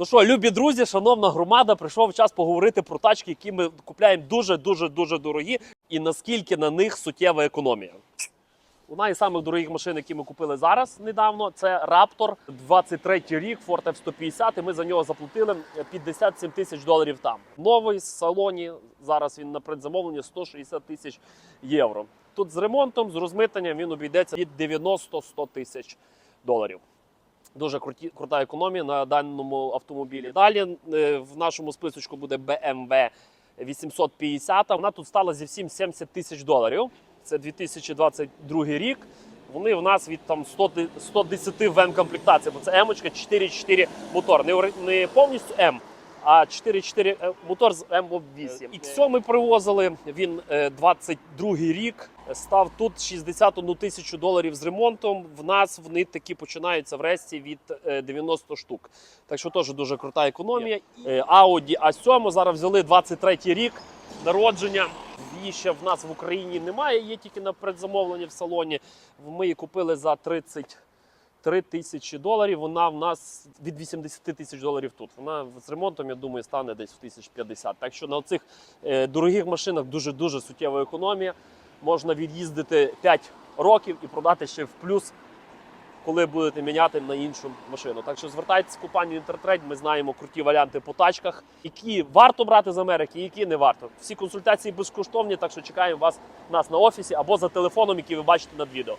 Ну що, любі друзі, шановна громада, прийшов час поговорити про тачки, які ми купляємо дуже дуже дуже дорогі, і наскільки на них суттєва економія. Одна із самих дорогих машин, які ми купили зараз недавно, це Raptor 23 рік, Ford F-150, і ми за нього заплатили 57 тисяч доларів там. Новий в салоні, зараз він на предзамовленні 160 тисяч євро. Тут з ремонтом, з розмитанням він обійдеться від 90-100 тисяч доларів. Дуже круті, крута економія на даному автомобілі. Далі е, в нашому списочку буде BMW 850. Вона тут стала зі всім 70 тисяч доларів. Це 2022 рік. Вони в нас від там 100, 110 в комплектації, бо це М 4.4 мотор. Не, не повністю М, а 4.4 е, мотор з М8. X ми привозили. Він е, 22 рік. Став тут 61 тисячу доларів з ремонтом. В нас вони такі починаються в ресті від е, 90 штук. Так що теж дуже крута економія. Е, Audi A7 зараз взяли 23 рік народження. Її ще в нас в Україні немає, є тільки на предзамовленні в салоні. Ми її купили за 33 тисячі доларів. Вона в нас від 80 тисяч доларів тут. Вона з ремонтом, я думаю, стане десь в 1050. Так що на цих е, дорогих машинах дуже дуже суттєва економія. Можна від'їздити 5 років і продати ще в плюс коли будете міняти на іншу машину. Так що звертайтеся в компанію Інтертрейд, ми знаємо круті варіанти по тачках, які варто брати з Америки, які не варто. Всі консультації безкоштовні, так що чекаємо вас нас на офісі або за телефоном, який ви бачите над відео.